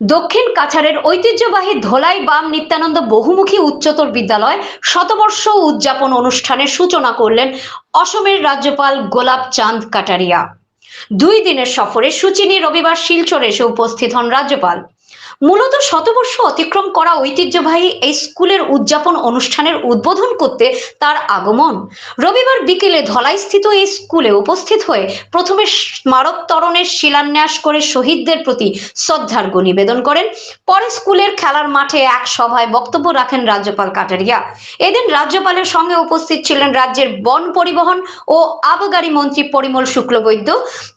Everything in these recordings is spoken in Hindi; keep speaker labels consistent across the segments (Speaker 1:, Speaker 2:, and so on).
Speaker 1: দক্ষিণ কাছারের ঐতিহ্যবাহী ধলাই বাম নিত্যানন্দ বহুমুখী উচ্চতর বিদ্যালয় শতবর্ষ উদযাপন অনুষ্ঠানের সূচনা করলেন অসমের রাজ্যপাল গোলাপ চাঁদ কাটারিয়া। দুই দিনের সফরে সুচিনি রবিবার শিলচরে এসে উপস্থিত হন রাজ্যপাল। মূলত শতবর্ষ অতিক্রম করা ঐতিহ্যবাহী এই স্কুলের উদযাপন অনুষ্ঠানের উদ্বোধন করতে তার আগমন। রবিবার বিকেলে ধলাইস্থিত এই স্কুলে উপস্থিত হয়ে প্রথমে স্মারক তরণের শিলান্যাস করে শহীদদের প্রতি শ্রদ্ধার্ঘ্য নিবেদন করেন। পরে স্কুলের খেলার মাঠে এক সভায় বক্তব্য রাখেন রাজ্যপাল কাটারিয়া। এদিন রাজ্যপালের সঙ্গে উপস্থিত ছিলেন রাজ্যের বন পরিবহন ও আবগারি মন্ত্রী পরিমল শুক্লবৈদ্য,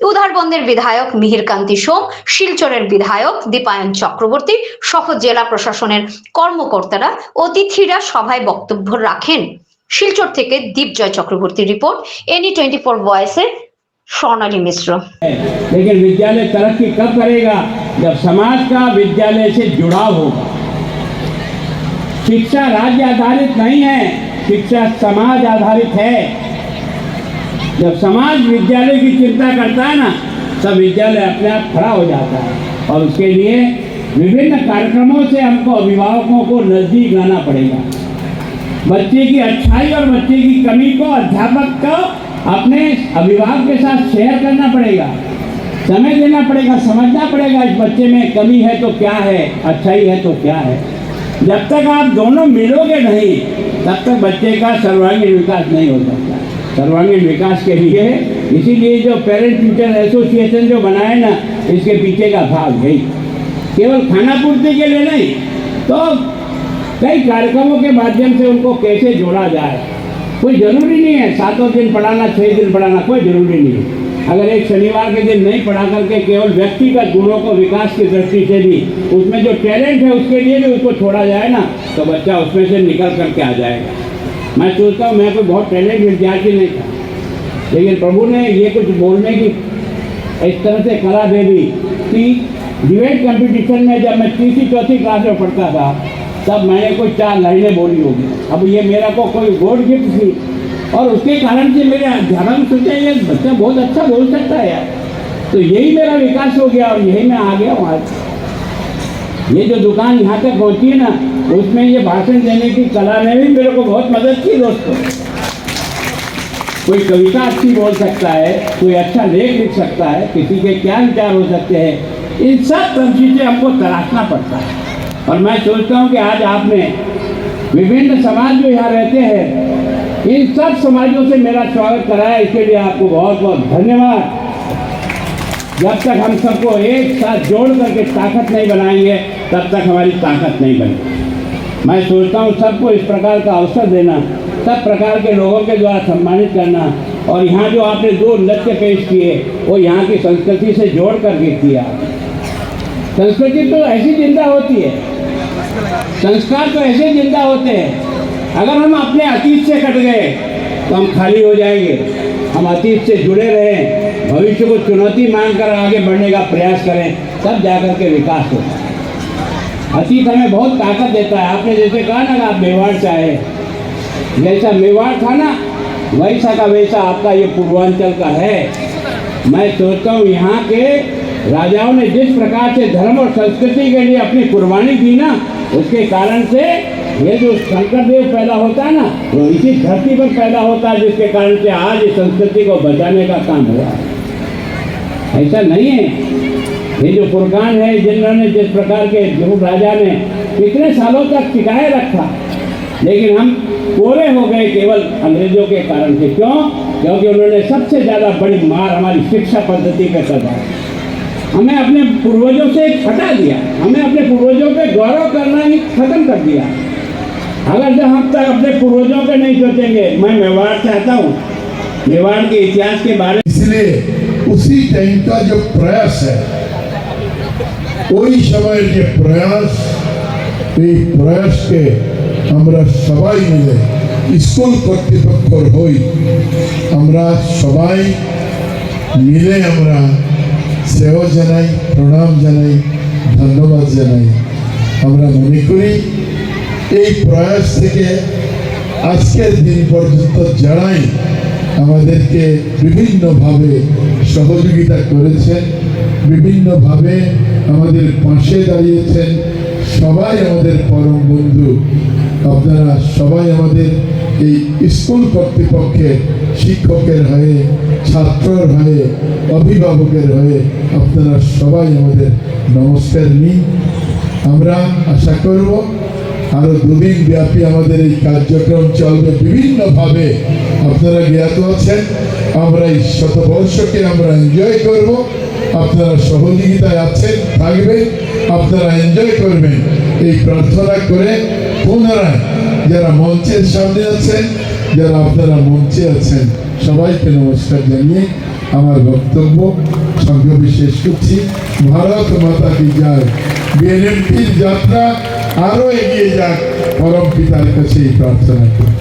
Speaker 1: উধারবন্দের বিধায়ক মিহিরকান্তি সোম, শিলচরের বিধায়ক দীপায়ন চক্রবর্তী সহ জেলা প্রশাসনের কর্মকর্তারা অতিথিরা সভায় বক্তব্য রাখেন শিলচর থেকে দীপজয় চক্রবর্তীর রিপোর্ট এনি টোয়েন্টি ফোর ভয়েসে স্বর্ণালী মিশ্র
Speaker 2: है लेकिन विद्यालय तरक्की कब करेगा जब समाज का विद्यालय से जुड़ाव होगा शिक्षा राज्य आधारित नहीं है शिक्षा समाज आधारित है जब समाज विद्यालय की चिंता करता है ना तब विद्यालय अपने आप खड़ा हो जाता है और उसके लिए विभिन्न कार्यक्रमों से हमको अभिभावकों को नज़दीक लाना पड़ेगा। बच्चे की अच्छाई और बच्चे की कमी को अध्यापक को अपने अभिभावक के साथ शेयर करना पड़ेगा। समय देना पड़ेगा, समझना पड़ेगा इस बच्चे में कमी है तो क्या है, अच्छाई है तो क्या है। जब तक आप दोनों मिलोगे नहीं, तब तक बच्चे का सर्वांगीण विकास नहीं हो सकता। सर्वांगीण विकास के लिए, इसीलिए जो पेरेंट टीचर एसोसिएशन जो बनाए ना, इसके पीछे का भाग है। केवल खाना पूर्ति के लिए नहीं तो कई कार्यक्रमों के माध्यम से उनको कैसे जोड़ा जाए? कोई ज़रूरी नहीं है, सातों दिन पढ़ाना छः दिन पढ़ाना, कोई ज़रूरी नहीं है। अगर एक शनिवार के दिन नहीं पढ़ा करके केवल व्यक्तिगत गुणों को विकास की दृष्टि से भी उसमें जो टैलेंट है उसके लिए भी उसको छोड़ा जाए ना तो बच्चा उसमें से निकल करके आ जाएगा। मैं सोचता हूँ, मैं कोई बहुत टैलेंट विद्यार्थी नहीं था। लेकिन प्रभु ने ये कुछ बोलने की इस तरह से कला दे दी कि डिबेट कंपटीशन में जब मैं तीसरी, चौथी क्लास में पढ़ता था, तब मैंने कोई चार लाइनें बोली होगी। अब ये मेरा को कोई गोल्ड गिफ्ट थी और उसके कारण से मेरे अध्यापक सोचा ये बच्चा बहुत अच्छा बोल सकता है यार। तो यही मेरा विकास हो गया और यही मैं आ गया हूँ आज। ये जो दुकान यहाँ तक पहुँची है ना, उसमें ये भाषण देने की कला ने भी मेरे को बहुत मदद की दोस्तों। कोई कविता अच्छी बोल सकता है, कोई अच्छा लेख लिख सकता है, किसी के क्या विचार हो सकते हैं इन सब चीज़ें हमको तलाशना पड़ता है। और मैं सोचता हूँ कि आज आपने विभिन्न समाज जो यहाँ रहते हैं, इन सब समाजों से मेरा स्वागत कराया। इसके लिए आपको बहुत बहुत धन्यवाद। जब तक हम सबको एक साथ जोड़ करके ताकत नहीं बनाएँगे, तब तक हमारी ताकत नहीं बनेगी। मैं सोचता हूँ सबको इस प्रकार का अवसर देना, सब प्रकार के लोगों के द्वारा सम्मानित करना, और यहाँ जो आपने दो नृत्य पेश किए, वो यहाँ की संस्कृति से जोड़ करके किया। संस्कृति तो ऐसी ज़िंदा होती है। संस्कार तो ऐसे ज़िंदा होते हैं। अगर हम अपने अतीत से कट गए तो हम खाली हो जाएँगे। हम अतीत से जुड़े रहें, भविष्य को चुनौती मानकर आगे बढ़ने का प्रयास करें, तब जाकर के विकास है। अतीत हमें बहुत ताकत देता है। आपने जैसे कहा ना आप मेवाड़ आए जैसा मेवाड़ था ना, वैसा का वैसा आपका ये पूर्वांचल का है। मैं सोचता हूँ यहाँ के राजाओं ने जिस प्रकार से धर्म और संस्कृति के लिए अपनी कुर्बानी दी ना, उसके कारण से ये जो शंकर देव पैदा होता है ना, वो इसी धरती पर पैदा होता है, जिसके कारण से आज इस संस्कृति को बचाने का काम हुआ है। ऐसा नहीं है। ये जो फुरकान है, जिन्होंने जिस प्रकार के जो राजा ने कितने सालों तक टिकाए रखा, लेकिन हम कोरे हो गए केवल अंग्रेज़ों के कारण से। क्यों? क्योंकि उन्होंने सबसे ज़्यादा बड़ी मार हमारी शिक्षा पद्धति पे कर हमें अपने पूर्वजों से हटा दिया हमें अपने पूर्वजों पे गौरव करना ही खत्म कर दिया अगर जब हम तक अपने पूर्वजों पे नहीं सोचेंगे मैं मेवाड़ से आता हूँ मेवाड़ के इतिहास के बारे
Speaker 3: इसलिए उसी टाइम का जो प्रयास है ওই সময়ের যে প্রয়াস এই প্রয়াসকে আমরা সবাই মিলে স্কুল কর্তৃপক্ষর হই আমরা সবাই মিলে আমরা সেও জানাই, প্রণাম জানাই, ধন্যবাদ জানাই। আমরা মনে করি, এই প্রয়াস থেকে আজকের দিন পর্যন্ত যারাই আমাদেরকে বিভিন্নভাবে সহযোগিতা করেছেন, বিভিন্নভাবে আমাদের পাশে দাঁড়িয়েছেন, সবাই আমাদের পরম বন্ধু। আপনারা সবাই আমাদের এই স্কুল কর্তৃপক্ষের শিক্ষকের হয়ে, ছাত্রর হয়ে, অভিভাবকের হয়ে আপনারা সবাই আমাদের নমস্কার নিন আমরা আশা করব আরও দুদিন ব্যাপী আমাদের এই কার্যক্রম চলবে বিভিন্নভাবে। আপনারা জ্ঞাত আছেন, আমরা এই শতবর্ষকে আমরা এনজয় করব। আপনারা সহযোগিতায় আছেন, থাকবেন, আপনারা এনজয় করবেন। এই প্রার্থনা করে পুনরায় যারা মঞ্চের সামনে আছেন, যারা আপনারা মঞ্চে আছেন, সবাইকে নমস্কার জানিয়ে আমার বক্তব্য সংক্ষেপে শেষ করছি। ভারত মাতা কি যায় বিএনপির যাত্রা আরও এগিয়ে যাক, পরম পিতার কাছে এই প্রার্থনা করি।